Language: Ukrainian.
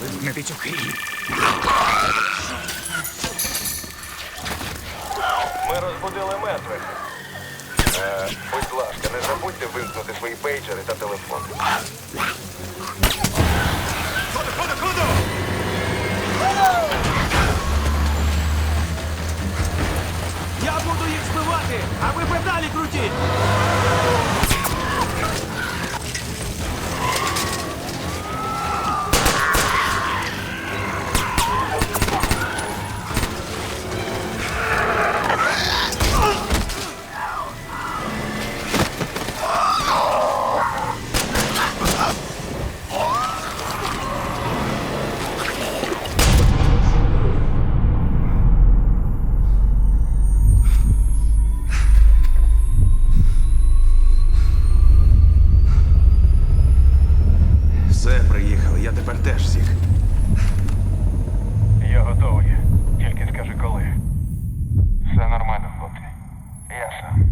Вимкнути цю хрінь. Ми розбудили мертвих. Е, будь ласка, не забудьте вимкнути свої пейджери та телефони. Ходу, ходу, ходу! Я буду їх збивати, а ви педалі крутіть! Тепер теж всіх. Я готовий. Тільки скажи коли. Все нормально, хлопці. Я сам.